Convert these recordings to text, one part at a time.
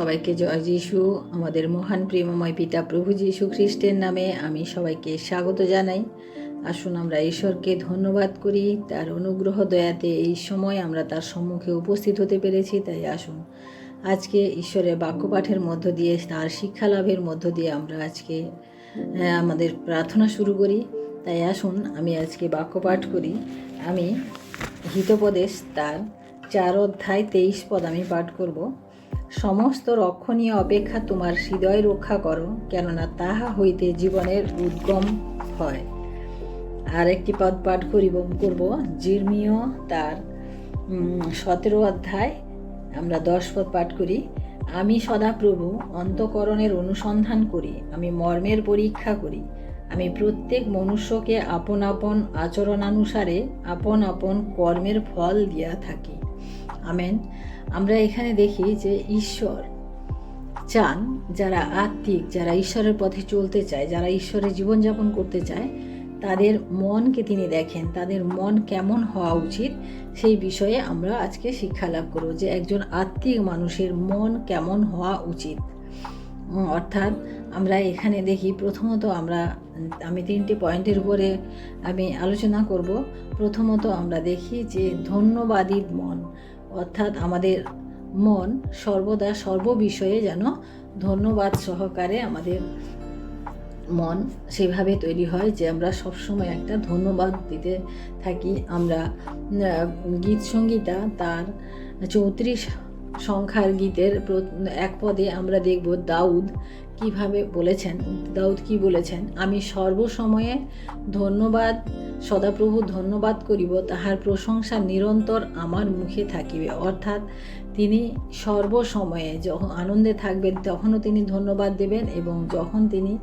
সবাইকে জয় যিশু। আমাদের মহান প্রেমময় পিতা প্রভু যিশু খ্রিস্টের নামে আমি সবাইকে স্বাগত জানাই। আসুন আমরা ঈশ্বরকে ধন্যবাদ করি। তার অনুগ্রহ দয়াতে এই সময় আমরা তার সম্মুখে উপস্থিত হতে পেরেছি, তাই আসুন। আজকে ঈশ্বরের বাক্যপাঠের মধ্য দিয়ে, তার শিক্ষা লাভের মধ্য দিয়ে আমরা আজকে আমাদের প্রার্থনা শুরু করি। তাই আসুন, আমি আজকে বাক্যপাঠ করি। আমি হিতোপদেশ তার চার অধ্যায় তেইশ পদ আমি পাঠ করব। সমস্ত রক্ষণীয় অপেক্ষা তোমার হৃদয় রক্ষা করো, কেননা তাহা হইতে জীবনের উদ্গম হয়। আর একটি পদ পাঠ করিব করব জির্মীয় তার সতেরো অধ্যায়, আমরা দশ পদ পাঠ করি, আমি সদাপ্রভু, অন্তকরণের অনুসন্ধান করি, আমি মর্মের পরীক্ষা করি, আমি প্রত্যেক মনুষ্যকে আপন আপন আচরণানুসারে আপন আপন কর্মের ফল দিয়া থাকি। আমেন। আমরা এখানে দেখি যে ঈশ্বর চান যারা আত্মিক, যারা ঈশ্বরের পথে চলতে চায়, যারা ঈশ্বরের জীবনযাপন করতে চায়, তাদের মনকে তিনি দেখেন। তাদের মন কেমন হওয়া উচিত সেই বিষয়ে আমরা আজকে শিক্ষা লাভ করব যে একজন আত্মিক মানুষের মন কেমন হওয়া উচিত। অর্থাৎ আমরা এখানে দেখি প্রথমত আমরা, আমি তিনটি পয়েন্টের উপরে আমি আলোচনা করব। প্রথমত আমরা দেখি যে ধন্যবাদী মন অর্থাৎ আমাদের মন সর্বদা সর্ববিষয়ে যেন ধন্যবাদ সহকারে আমাদের মন সেভাবে তৈরি হয় যে আমরা সবসময় একটা ধন্যবাদ দিতে থাকি। আমরা গীত সঙ্গীতা তার চৌত্রিশ সংখ্যার গীতের এক পদে আমরা দেখব দাউদ কীভাবে বলেছেন, দাউদ কি বলেছেন, আমি সর্বসময়ে ধন্যবাদ, সদাপ্রভু ধন্যবাদ করিব, তাহার প্রশংসা নিরন্তর আমার মুখে থাকিবে। অর্থাৎ তিনি সর্বসময়ে যখন আনন্দে থাকবেন, তখনও তিনি ধন্যবাদ দেবেন এবং যখন তিনি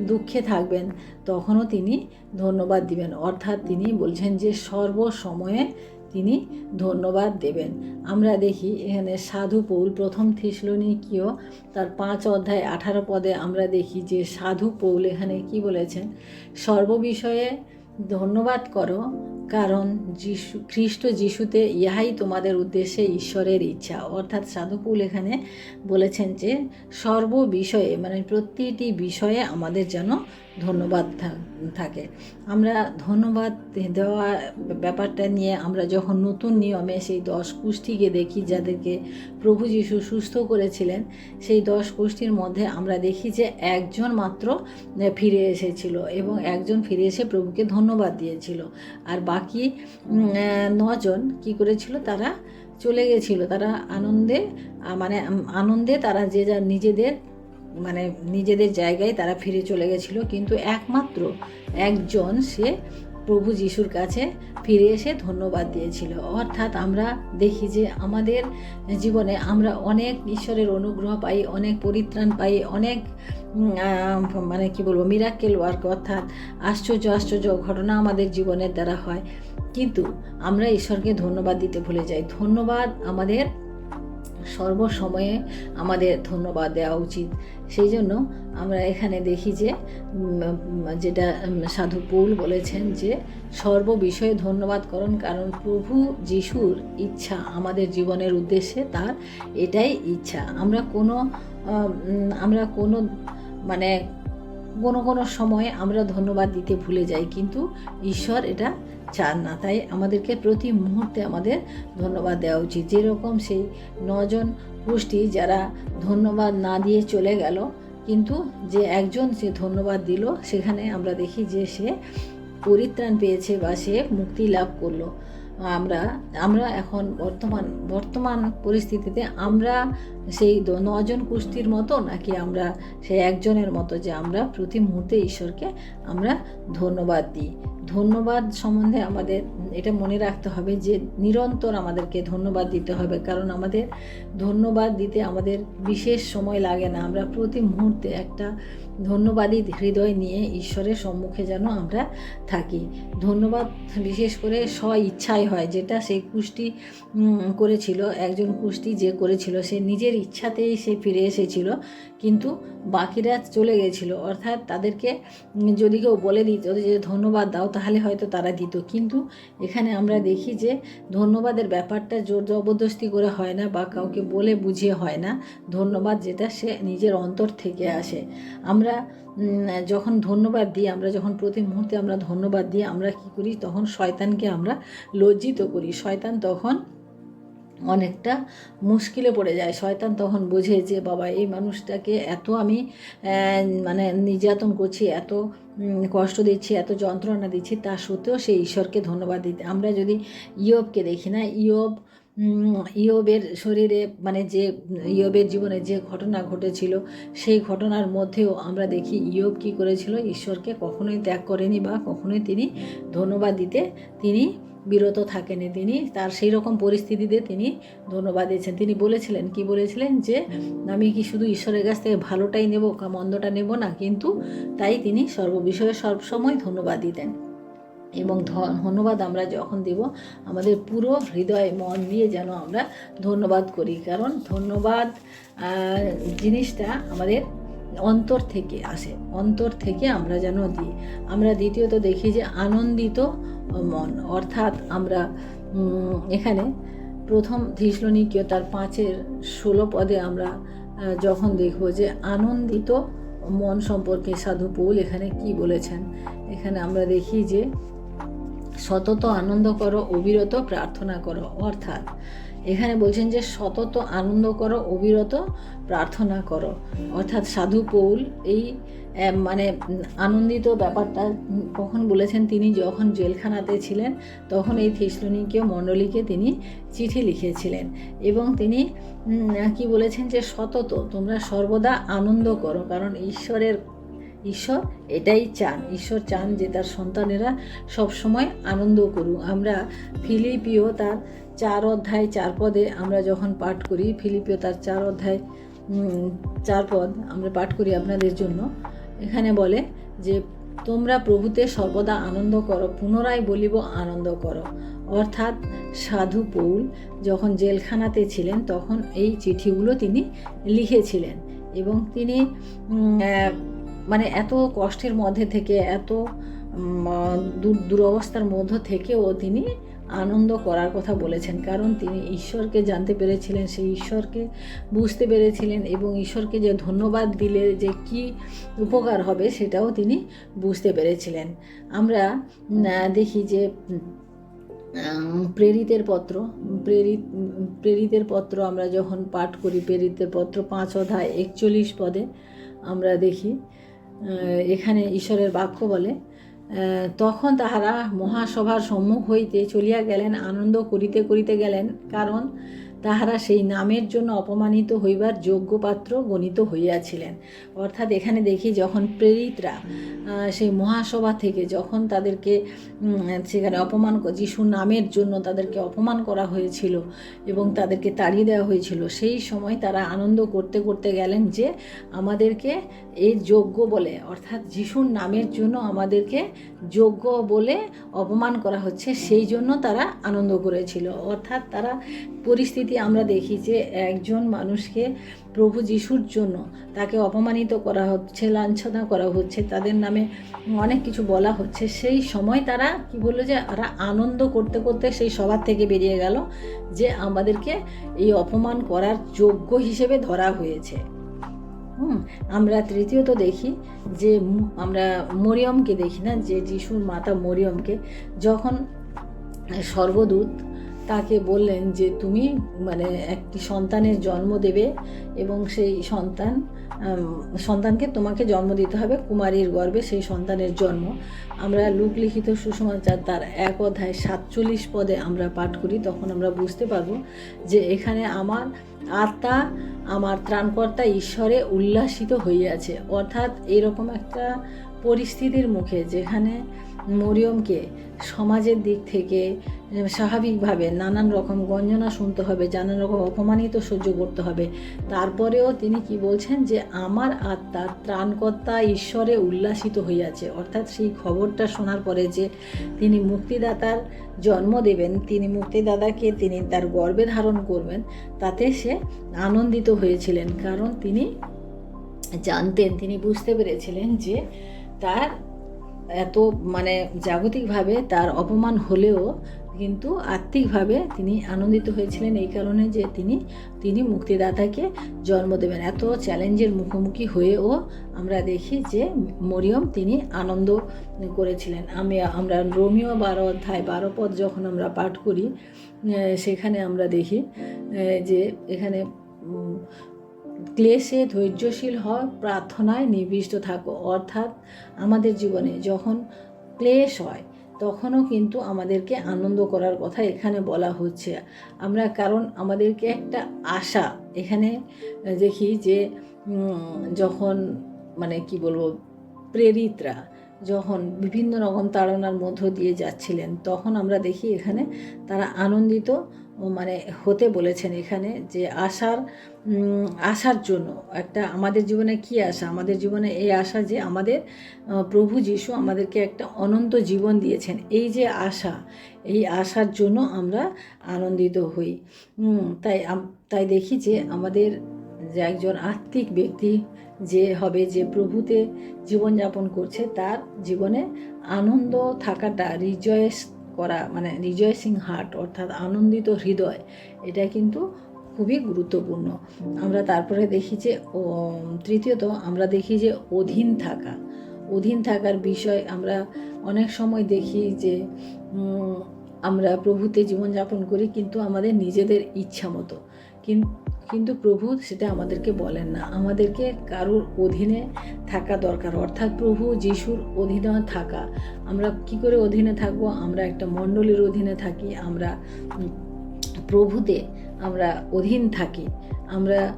দুঃখে থাকবেন, তখনও তিনি ধন্যবাদ দিবেন। অর্থাৎ তিনি বলছেন যে সর্বসময়ে তিনি ধন্যবাদ দেবেন। আমরা দেখি এখানে সাধু পৌল প্রথম থিসলনিকীয় তার পাঁচ অধ্যায় আঠারো পদে আমরা দেখি যে সাধু পৌল এখানে কি বলেছেন? সর্ববিষয়ে ধন্যবাদ করো, কারণ যিশু খ্রিস্ট যিশুতে ইহাই তোমাদের উদ্দেশ্যে ঈশ্বরের ইচ্ছা। অর্থাৎ সাধুকুল এখানে বলেছেন যে সর্ব বিষয়ে মানে প্রতিটি বিষয়ে আমাদের যেন ধন্যবাদ থাকে। আমরা ধন্যবাদ দেওয়া ব্যাপারটা নিয়ে আমরা যখন নতুন নিয়মে সেই দশ কুষ্ঠিকে দেখি, যাদেরকে প্রভু যিশু সুস্থ করেছিলেন, সেই দশ কুষ্ঠির মধ্যে আমরা দেখি যে একজন মাত্র ফিরে এসেছিল এবং একজন ফিরে এসে প্রভুকে ধন্যবাদ দিয়েছিল। আর বাকি নজন কি করেছিল, তারা চলে গেছিল। তারা আনন্দে মানে আনন্দে তারা যে যার নিজেদের মানে নিজেদের জায়গায় তারা ফিরে চলে গেছিল। কিন্তু একমাত্র একজন সে প্রভু যিশুর কাছে ফিরে এসে ধন্যবাদ দিয়েছিল। অর্থাৎ আমরা দেখি যে আমাদের জীবনে আমরা অনেক ঈশ্বরের অনুগ্রহ পাই, অনেক পরিত্রাণ পাই, অনেক মানে কি বলব মিরাক্কেল ওয়ার্ক অর্থাৎ আশ্চর্য আশ্চর্য ঘটনা আমাদের জীবনের দ্বারা হয়। কিন্তু আমরা ঈশ্বরকে ধন্যবাদ দিতে ভুলে যাই। ধন্যবাদ আমাদের সর্বসময়ে আমাদের ধন্যবাদ দেওয়া উচিত। সেই জন্য আমরা এখানে দেখি যে যেটা সাধু পৌল বলেছেন যে, সর্ব বিষয়ে ধন্যবাদ করুন, কারণ প্রভু যিশুর ইচ্ছা আমাদের জীবনের উদ্দেশ্যে তার এটাই ইচ্ছা। আমরা কোনো আমরা কোনো মানে কোনো কোনো সময় আমরা ধন্যবাদ দিতে ভুলে যাই, কিন্তু ঈশ্বর এটা চান না। তাই আমাদেরকে প্রতি মুহূর্তে আমাদের ধন্যবাদ দেওয়া উচিত। যেরকম সেই নজন পুষ্টি যারা ধন্যবাদ না দিয়ে চলে গেল, কিন্তু যে একজন সে ধন্যবাদ দিল, সেখানে আমরা দেখি যে সে পরিত্রাণ পেয়েছে বা সে মুক্তি লাভ করল। আমরা আমরা এখন বর্তমান বর্তমান পরিস্থিতিতে আমরা সেই নজন কুস্তির মতো নাকি আমরা সেই একজনের মতো যে আমরা প্রতি মুহূর্তে ঈশ্বরকে আমরা ধন্যবাদ দিই। ধন্যবাদ সম্বন্ধে আমাদের এটা মনে রাখতে হবে যে নিরন্তর আমাদেরকে ধন্যবাদ দিতে হবে, কারণ আমাদের ধন্যবাদ দিতে আমাদের বিশেষ সময় লাগে না। আমরা প্রতি মুহূর্তে একটা ধন্যবাদী হৃদয় নিয়ে ঈশ্বরের সম্মুখে যেন আমরা থাকি। ধন্যবাদ বিশেষ করে স্ব ইচ্ছাই হয়। যেটা সেই কুষ্টি করেছিল, একজন কুষ্টি যে করেছিল, সে নিজের ইচ্ছাতেই সে ফিরে এসেছিল। কিন্তু বাকিরা চলে গেছিল। অর্থাৎ তাদেরকে যদি কেউ বলে দিত যে ধন্যবাদ দাও, তাহলে হয়তো তারা দিত। কিন্তু এখানে আমরা দেখি যে, ধন্যবাদের ব্যাপারটা জোর জবরদস্তি করে হয় না বা কাউকে বলে বুঝিয়ে হয় না। ধন্যবাদ যেটা, সে নিজের অন্তর থেকে আসে। আমরা যখন ধন্যবাদ দিই, আমরা যখন প্রতি মুহূর্তে আমরা ধন্যবাদ দিই, আমরা কি করি? তখন শয়তানকে আমরা লজ্জিত করি। শয়তান তখন অনেকটা মুশকিলে পড়ে যায়। শয়তান তখন বোঝে যে, বাবা, এই মানুষটাকে এত আমি মানে নির্যাতন করছি, এত কষ্ট দিচ্ছি, এত যন্ত্রণা দিচ্ছি, তা সত্ত্বেও সেই ঈশ্বরকে ধন্যবাদ দিতে। আমরা যদি ইয়বকে দেখি না, ইয়ব ইয়বের শরীরে মানে যে, ইয়বের জীবনে যে ঘটনা ঘটেছিল, সেই ঘটনার মধ্যেও আমরা দেখি ইয়ব কী করেছিল, ঈশ্বরকে কখনোই ত্যাগ করেনি বা কখনোই তিনি ধন্যবাদ দিতে, তিনি বিরত থাকেনি। তিনি তার সেই রকম পরিস্থিতিতে তিনি ধন্যবাদ দিয়েছেন। তিনি বলেছিলেন, কি বলেছিলেন যে, আমি কি শুধু ঈশ্বরের কাছ থেকে ভালোটাই নেব মন্দটা নেব না, কিন্তু তাই তিনি সর্ববিষয়ে সবসময় ধন্যবাদ দিতেন। এবং ধন্যবাদ আমরা যখন দেব, আমাদের পুরো হৃদয়, মন দিয়ে যেন আমরা ধন্যবাদ করি। কারণ ধন্যবাদ জিনিসটা আমাদের অন্তর থেকে আসে। অন্তর থেকে আমরা যেন দিই। আমরা দ্বিতীয়ত দেখি যে আনন্দিত মন। অর্থাৎ আমরা এখানে প্রথম ধীশলনিকীয় তার পাঁচের ষোলো পদে আমরা যখন দেখব যে আনন্দিত মন সম্পর্কে সাধু পৌল এখানে কি বলেছেন? এখানে আমরা দেখি যে সতত আনন্দ করো, অবিরত প্রার্থনা করো, অর্থাৎ এখানে বলছেন যে সতত আনন্দ করো, অবিরত প্রার্থনা করো। অর্থাৎ সাধু পৌল এই মানে আনন্দিত ব্যাপারটা কখন বলেছেন তিনি যখন জেলখানাতে ছিলেন, তখন এই থিসলনিকীয় মণ্ডলীকে তিনি চিঠি লিখেছিলেন এবং তিনি কি বলেছেন যে সতত তোমরা সর্বদা আনন্দ করো, কারণ ঈশ্বরের ঈশ্বর এটাই চান। ঈশ্বর চান যে তার সন্তানেরা সবসময় আনন্দ করুক। আমরা ফিলিপিও তার চার অধ্যায় চার পদে আমরা যখন পাঠ করি, ফিলিপিও তার চার অধ্যায় চার পদ আমরা পাঠ করি আপনাদের জন্য। এখানে বলে যে, তোমরা প্রভুতে সর্বদা আনন্দ করো, পুনরায় বলিব আনন্দ করো। অর্থাৎ সাধু পৌল যখন জেলখানাতে ছিলেন, তখন এই চিঠিগুলো তিনি লিখেছিলেন এবং তিনি মানে এত কষ্টের মধ্যে থেকে, এত দূর, দুরবস্থার মধ্য থেকেও তিনি আনন্দ করার কথা বলেছেন। কারণ তিনি ঈশ্বরকে জানতে পেরেছিলেন সেই ঈশ্বরকে বুঝতে পেরেছিলেন এবং ঈশ্বরকে যে ধন্যবাদ দিলে যে কি উপকার হবে সেটাও তিনি বুঝতে পেরেছিলেন। আমরা দেখি যে প্রেরিতের পত্র, প্রেরিত, প্রেরিতের পত্র আমরা যখন পাঠ করি, প্রেরিতের পত্র পাঁচ অধ্যায় একচল্লিশ পদে আমরা দেখি এখানে ঈশ্বরের বাক্য বলে তখন তাহারা মহাসভার সম্মুখ হইতে চলিয়া গেলেন, আনন্দ করিতে করিতে গেলেন। কারণ তাহারা সেই নামের জন্য অপমানিত হইবার যোগ্য পাত্র গণিত হইয়াছিলেন। অর্থাৎ এখানে দেখি যখন প্রেরিতরা সেই মহাসভা থেকে যখন তাদেরকে সেখানে অপমান যিশুর নামের জন্য তাদেরকে অপমান করা হয়েছিল এবং তাদেরকে তাড়িয়ে দেওয়া হয়েছিল, সেই সময় তারা আনন্দ করতে করতে গেলেন যে আমাদেরকে এই যোগ্য বলে, অর্থাৎ যিশুর নামের জন্য আমাদেরকে যোগ্য বলে অপমান করা হচ্ছে, সেই জন্য তারা আনন্দ করেছিল। অর্থাৎ তারা পরিস্থিতি আমরা দেখি যে একজন মানুষকে প্রভু যিশুর জন্য তাকে অপমানিত করা হচ্ছে, লাঞ্ছনা করা হচ্ছে, তাদের নামে অনেক কিছু বলা হচ্ছে। সেই সময় তারা কি বলল যে, তারা আনন্দ করতে করতে সেই সবার থেকে বেরিয়ে গেল যে আমাদেরকে এই অপমান করার যোগ্য হিসেবে ধরা হয়েছে। হুম, আমরা তৃতীয়ত দেখি যে আমরা মরিয়মকে দেখি না যে যিশুর মাতা মরিয়মকে। যখন স্বর্গদূত তাকে বললেন যে তুমি মানে একটি সন্তানের জন্ম দেবে এবং সেই সন্তান সন্তানকে তোমাকে জন্ম দিতে হবে কুমারীর গর্ভে সেই সন্তানের জন্ম। আমরা লোকলিখিত সুসমাচার তার এক অধ্যায় সাতচল্লিশ পদে আমরা পাঠ করি, তখন আমরা বুঝতে পারব যে এখানে আমার আত্মা, আমার ত্রাণকর্তা ঈশ্বরে উল্লাসিত হইয়াছে। অর্থাৎ এরকম একটা পরিস্থিতির মুখে যেখানে মরিয়মকে সমাজের দিক থেকে স্বাভাবিকভাবে নানান রকম গঞ্জনা শুনতে হবে, নানান রকম অপমানিত সহ্য করতে হবে। তারপরেও তিনি কি বলছেন যে, আমার আত্মা ত্রাণকর্তা ঈশ্বরে উল্লাসিত হইয়াছে। অর্থাৎ সেই খবরটা শোনার পরে যে তিনি মুক্তিদাতার জন্ম দেবেন, তিনি মুক্তিদাতাকে তিনি তার গর্বে ধারণ করবেন, তাতে সে আনন্দিত হয়েছিলেন। কারণ তিনি জানতেন, তিনি বুঝতে পেরেছিলেন যে তার এত মানে জাগতিকভাবে তার অপমান হলেও কিন্তু আত্মিকভাবে তিনি আনন্দিত হয়েছিলেন এই কারণে যে তিনি তিনি মুক্তিদাতাকে জন্ম দেবেন। এত চ্যালেঞ্জের মুখোমুখি হয়েও আমরা দেখি যে মরিয়ম তিনি আনন্দ করেছিলেন। আমি, আমরা রোমিও বারো অধ্যায় বারো পদ যখন আমরা পাঠ করি সেখানে আমরা দেখি যে এখানে ক্লেশে ধৈর্যশীল হও, প্রার্থনায় নিবিষ্ট থাকো। অর্থাৎ আমাদের জীবনে যখন ক্লেশ হয়, তখনও কিন্তু আমাদেরকে আনন্দ করার কথা এখানে বলা হচ্ছে। আমরা কারণ আমাদেরকে একটা আশা, এখানে দেখি যে যখন মানে কি বলব, প্রেরিতরা যখন বিভিন্ন রকম তাড়নার মধ্য দিয়ে যাচ্ছিলেন, তখন আমরা দেখি এখানে তারা আনন্দিত মানে হতে বলেছেন এখানে যে আশার আশার জন্য একটা আমাদের জীবনে কি আশা? আমাদের জীবনে এই আশা যে আমাদের প্রভু যিশু আমাদেরকে একটা অনন্ত জীবন দিয়েছেন। এই যে আশা, এই আশার জন্য আমরা আনন্দিত হই। তাই তাই দেখি যে আমাদের যে একজন আত্মিক ব্যক্তি যে হবে, যে প্রভুতে জীবনযাপন করছে, তার জীবনে আনন্দ থাকাটা রিজয়েস করা মানে রিজয়সিং হার্ট, অর্থাৎ আনন্দিত হৃদয়, এটা কিন্তু খুবই গুরুত্বপূর্ণ। আমরা তারপরে দেখি যে তৃতীয়ত আমরা দেখি যে, অধীন থাকা। অধীন থাকার বিষয় আমরা অনেক সময় দেখি যে আমরা প্রভুতে জীবনযাপন করি কিন্তু আমাদের নিজেদের ইচ্ছা মতো। কিন্তু প্রভু সেটা আমাদেরকে বলেন না। আমাদেরকে কারোর অধীনে থাকা দরকার। অর্থাৎ প্রভু যিশুর অধীনে থাকা। আমরা কি করে অধীনে থাকব? আমরা একটা মণ্ডলীর অধীনে থাকি। আমরা প্রভুতে আমরা অধীন থাকি। আমরা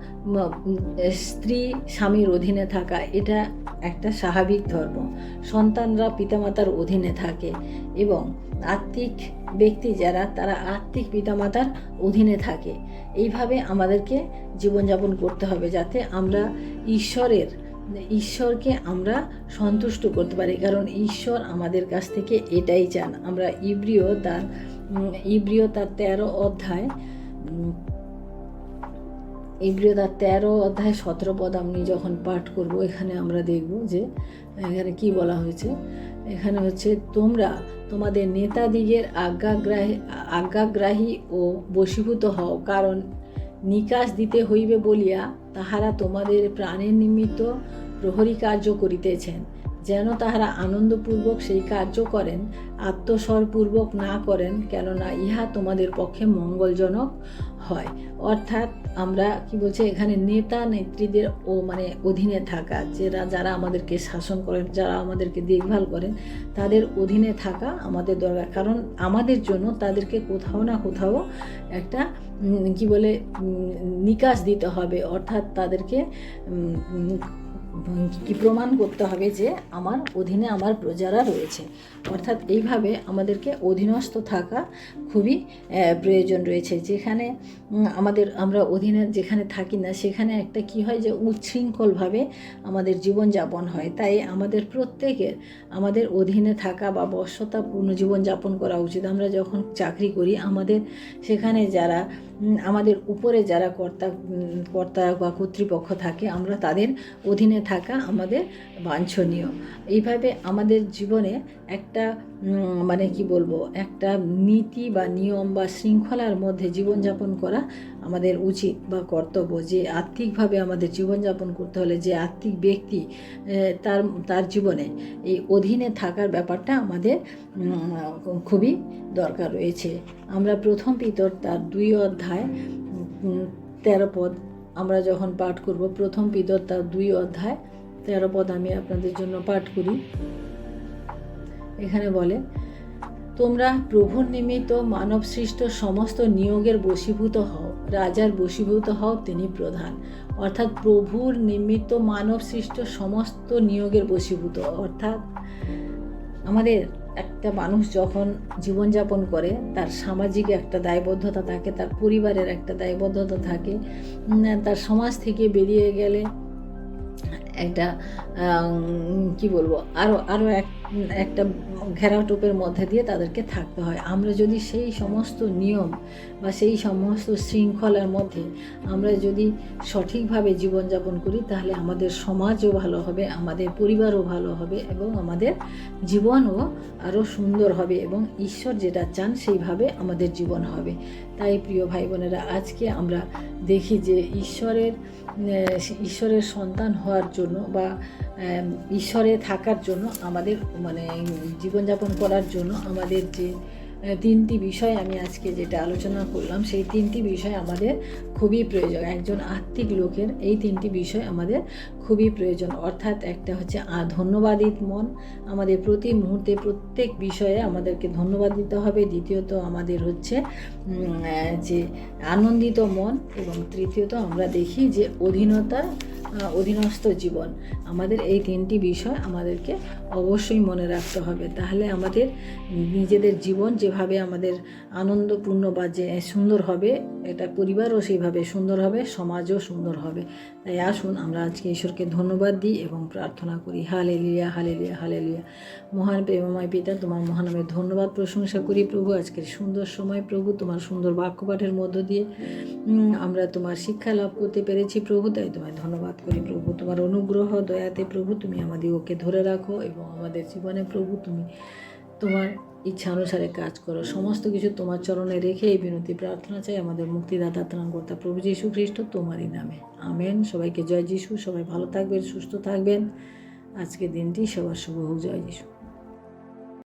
স্ত্রী স্বামীর অধীনে থাকা। এটা একটা স্বাভাবিক ধর্ম। সন্তানরা পিতামাতার অধীনে থাকে এবং আত্মিক ব্যক্তি যারা, তারা আত্মিক পিতামাতার অধীনে থাকে। এইভাবে আমাদেরকে জীবনযাপন করতে হবে যাতে আমরা ঈশ্বরের, ঈশ্বরকে আমরা সন্তুষ্ট করতে পারি। কারণ ঈশ্বর আমাদের কাছ থেকে এটাই চান। আমরা ইব্রিয় তার ইব্রিয় তার তেরো অধ্যায় ইব্রিয় তার তেরো অধ্যায় সতেরো পদ আমি যখন পাঠ করব, এখানে আমরা দেখব যে, এখানে কি বলা হয়েছে? এখানে হচ্ছে, তোমরা তোমাদের নেতাদিগের আজ্ঞাগ্রাহী আজ্ঞাগ্রাহী ও বশীভূত হও, কারণ নিকাশ দিতে হইবে বলিয়া তাহারা তোমাদের প্রাণের নিমিত্ত প্রহরী কার্য করিতেছেন। যেন তাহারা আনন্দপূর্বক সেই কার্য করেন, আত্মস্বরপূর্বক না করেন, কেননা ইহা তোমাদের পক্ষে মঙ্গলজনক হয়। অর্থাৎ আমরা কি বলছে, এখানে নেতা নেত্রীদের ও মানে অধীনে থাকা, যারা যারা আমাদেরকে শাসন করেন, যারা আমাদেরকে দেখভাল করেন, তাদের অধীনে থাকা আমাদের দরকার। কারণ আমাদের জন্য তাদেরকে কোথাও না কোথাও একটা কি বলে নিকাশ দিতে হবে। অর্থাৎ তাদেরকে কি প্রমাণ করতে হবে যে আমার অধীনে আমার প্রজারা রয়েছে। অর্থাৎ এইভাবে আমাদেরকে অধীনস্থ থাকা খুবই প্রয়োজন রয়েছে। যেখানে আমাদের, আমরা অধীনে যেখানে থাকি না, সেখানে একটা কি হয় যে উচ্ছৃঙ্খলভাবে আমাদের জীবনযাপন হয়। তাই আমাদের প্রত্যেকের, আমাদের অধীনে থাকা বা বর্ষতাপূর্ণ জীবনযাপন করা উচিত। আমরা যখন চাকরি করি, আমাদের সেখানে যারা আমাদের উপরে যারা কর্তা কর্তা বা কর্তৃপক্ষ থাকে, আমরা তাদের অধীনে থাকা আমাদের বাঞ্ছনীয়। এইভাবে আমাদের জীবনে একটা মানে কি বলব, একটা নীতি বা নিয়ম বা শৃঙ্খলার মধ্যে জীবনযাপন করা আমাদের উচিত বা কর্তব্য যে আর্থিকভাবে আমাদের জীবনযাপন করতে হলে যে আর্থিক ব্যক্তি তার তার জীবনে এই অধীনে থাকার ব্যাপারটা আমাদের খুবই দরকার রয়েছে। আমরা প্রথম পিতর, তার দুই অধ্যায় তেরো পদ আমরা যখন পাঠ করব, প্রথম পিতর, তার দুই অধ্যায়, তেরো পদ আমি আপনাদের জন্য পাঠ করি। এখানে বলে, তোমরা প্রভুর নিমিত্ত মানব সৃষ্ট সমস্ত নিয়োগের বশীভূত হও। রাজার বশীভূত হও তিনি প্রধান। অর্থাৎ প্রভুর নিমিত্ত মানব সৃষ্ট সমস্ত নিয়োগের বশীভূত। অর্থাৎ আমাদের একটা মানুষ যখন জীবনযাপন করে, তার সামাজিক একটা দায়বদ্ধতা থাকে, তার পরিবারের একটা দায়বদ্ধতা থাকে তার সমাজ থেকে বেরিয়ে গেলে একটা কি বলব আরও আরও এক একটা ঘেরাটোপের মধ্যে দিয়ে তাদেরকে থাকতে হয়। আমরা যদি সেই সমস্ত নিয়ম বা সেই সমস্ত শৃঙ্খলার মধ্যে আমরা যদি সঠিকভাবে জীবনযাপন করি, তাহলে আমাদের সমাজও ভালো হবে, আমাদের পরিবারও ভালো হবে এবং আমাদের জীবনও আরও সুন্দর হবে এবং ঈশ্বর যেটা চান সেইভাবে আমাদের জীবন হবে। তাই প্রিয় ভাই বোনেরা, আজকে আমরা দেখি যে ঈশ্বরের ঈশ্বরের সন্তান হওয়ার জন্য বা ঈশ্বরে থাকার জন্য আমাদের মানে জীবনযাপন করার জন্য আমাদের যে তিনটি বিষয় আমি আজকে যেটা আলোচনা করলাম, সেই তিনটি বিষয় আমাদের খুবই প্রয়োজন। একজন আত্মিক লোকের এই তিনটি বিষয় আমাদের খুবই প্রয়োজন। অর্থাৎ একটা হচ্ছে ধন্যবাদিত মন। আমাদের প্রতি মুহূর্তে প্রত্যেক বিষয়ে আমাদেরকে ধন্যবাদ দিতে হবে। দ্বিতীয়ত আমাদের হচ্ছে যে আনন্দিত মন এবং তৃতীয়ত আমরা দেখি যে অধীনতা অধীনস্থ জীবন। আমাদের এই তিনটি বিষয় আমাদেরকে অবশ্যই মনে রাখতে হবে। তাহলে আমাদের নিজেদের জীবন যেভাবে আমাদের আনন্দপূর্ণ বা যে সুন্দর হবে এটা পরিবারও সেইভাবে সুন্দর হবে, সমাজও সুন্দর হবে। তাই আসুন আমরা আজকে ঈশ্বরকে ধন্যবাদ দিই এবং প্রার্থনা করি হালে লিয়া হালে লিয়া হালে লিয়া মহান প্রেমময় পিতা, তোমার মহানামের ধন্যবাদ, প্রশংসা করি প্রভু। আজকের সুন্দর সময় প্রভু, তোমার সুন্দর বাক্যপাঠের মধ্য দিয়ে আমরা তোমার শিক্ষা লাভ করতে পেরেছি প্রভু, তাই তোমায় ধন্যবাদ। করি, প্রভু, তোমার অনুগ্রহ, দয়াতে প্রভু, তুমি আমাদের ওকে ধরে রাখো এবং আমাদের জীবনে প্রভু, তুমি তোমার ইচ্ছা অনুসারে কাজ করো। সমস্ত কিছু তোমার চরণে রেখে এই বিনতি প্রার্থনা চাই, আমাদের মুক্তিদাতা, ত্রাণকর্তা প্রভু যীশু খ্রিস্ট, তোমারই নামে। আমেন। সবাইকে জয় যিশু। সবাই ভালো থাকবেন, সুস্থ থাকবেন। আজকের দিনটি সবার শুভ হোক। জয় যিশু।